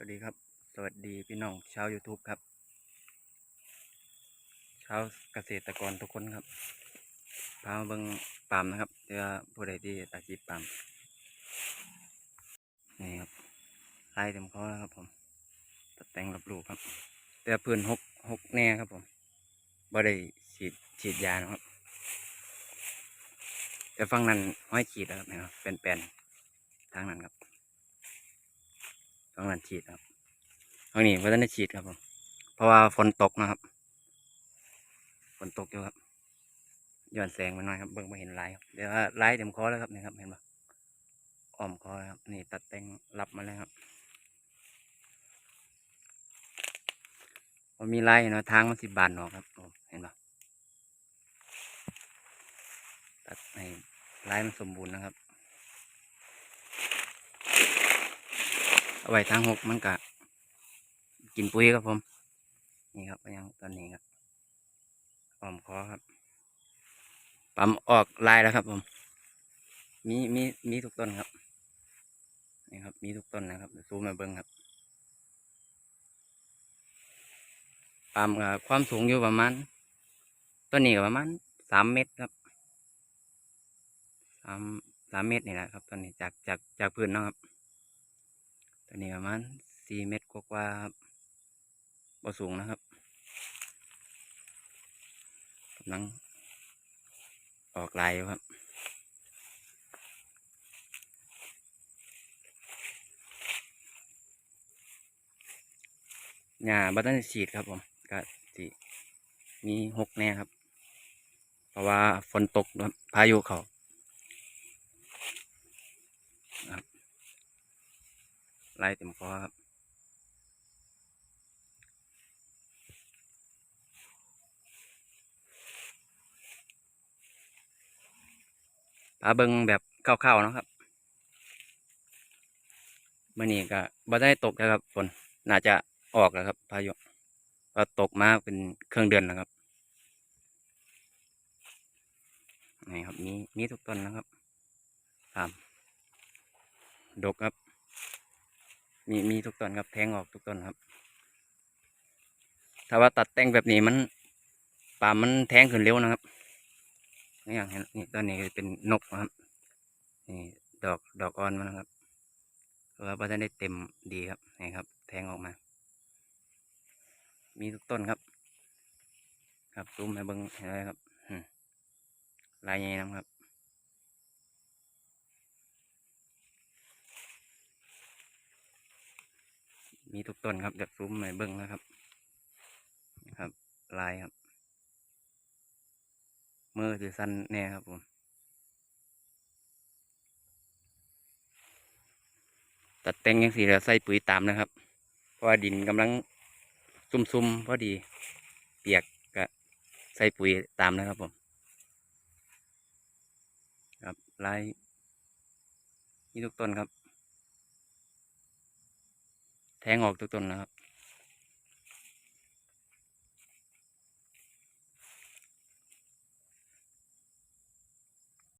วัสดีครับ สวัสดีพี่น้องชาว YouTube ครับ ชาวเกษตรกรทุกคนครับ พามาเบิ่งปาล์มนะครับเพื่อผู้ใดที่ตัดจีบปาล์มนี่ครับไล่เต็มเขาแล้วครับผมตัดแต่งรับลูกครับ แต่พื้นหกหกแน่ครับผมบ่ได้ฉีดฉีดยานะครับ แต่ฟังนั้นห้อยฉีดแล้วครับนะครับเป็นแปลนๆทางนั้นครับ ฟังนั้นฉีดครับทางนี้ว่าจะได้ฉีดครับผมเพราะว่าฝนตกนะครับฝนตกอยู่ครับย้อนแสงมาหน่อยครับเบิ่งมาเห็นลายครับเดี๋ยวลายเต็มคอแล้วครับนี่ครับเห็นปะอ้อมคอครับ นี่ตัดแต่งรับมาแล้วครับพอมีลายเห็นว่าทางมันสิบบานออกครับเห็นปะตัดให้ลายมันสมบูรณ์นะครับ เอาไว้ทางหกมันกะกินปุ๋ยครับผม นี่ครับยังตอนนี้ครับออมคอครับ ปั๊มออกลายแล้วครับผม มีมีมีทุกต้นครับ นี่ครับ มีทุกต้นนะครับเดี๋ยวซูมมาเบิ้งครับ ปั๊มความสูงอยู่ประมาณต้นนี้ก็ประมาณสามเมตรครับสามสามเมตรนี่แหละครับต้นนี้จากจากจากพื้นนะครับ ต้นนี้ประมาณสี่เมตรกว่าๆครับบ่สูงนะครับกำลังออกลายครับหญ้าบัตเตอร์ฉีดครับผมก็สิมีหกแน่ครับ เพราะว่าฝนตกพายุเขาครับ ไล่เต็มคอครับปลาเบิงแบบคร่าวๆเนาะครับมื่อนี้ก็บ่ได้ตกนะครับฝนน่าจะออกแล้วครับ พายุก็ตกมาเป็นเครื่องเดือนแล้วครับนี่ครับมีมีทุกต้นนะครับครับดกครับ มีมีทุกต้นครับแทงออกทุกต้นครับ ถ้าว่าตัดแต่งแบบนี้มันป่ามันแทงขึ้นเร็วนะครับอย่างเห็นนี่ตอนนี้เป็นนกนะครับนี่ดอกดอกอ่อนมันนะครับเราะว่าพอได้เต็มดีครับนี่ครับ แทงออกมา มีทุกต้นครับ ครับซูมให้เบิ้งเห็นไหมครับลายใหญ่นะครับ มีทุกต้นครับเดี๋ยวซูมให้เบิ้งนะครับครับลายครับมือถือสั้นแน่ครับผมตัดแต่งยังสีแล้วใส่ปุ๋ยตามนะครับ เพราะว่าดินกำลังซุ่มๆพอดีเปียกก็ใส่ปุ๋ยตามนะครับผมครับลายนี่ทุกต้นครับ แทงออกทุกต้นนะครับ